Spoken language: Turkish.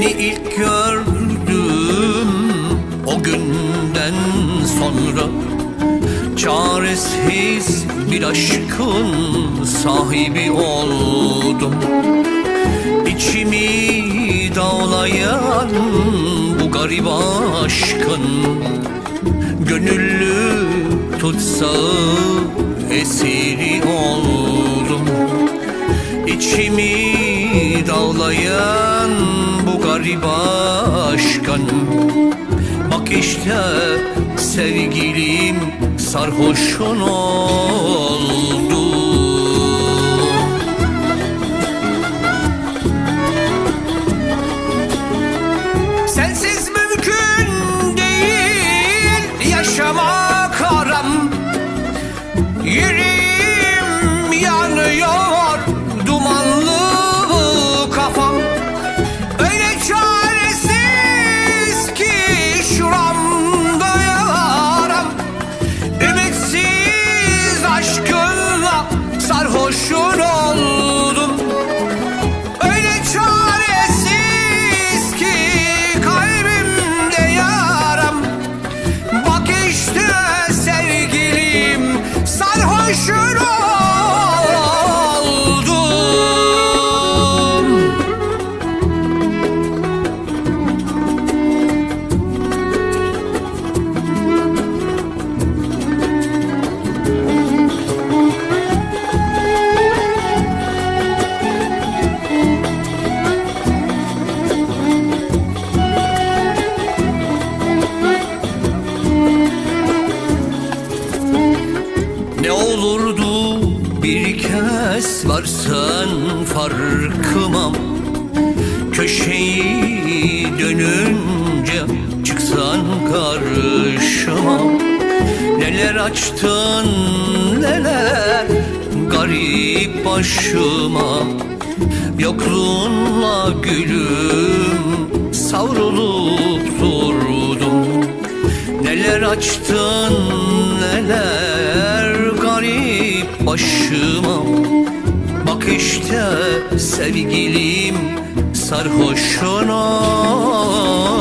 Seni ilk gördüm. O günden sonra Çaresiz bir aşkın sahibi oldum. İçimi dağlayan bu garip aşkın Gönüllü tutsağı esiri oldum. İçimi dağlayan bu garip aşkın Bak işte sevgilim sarhoşun oldu olurdu. Bir kez varsan farkıma Köşeyi dönünce çıksan karşıma. Neler açtın neler garip başıma. Yokluğunla gülüm savrulup durdum. Neler açtın neler garip başıma. Bak işte sevgilim sarhoşun oldum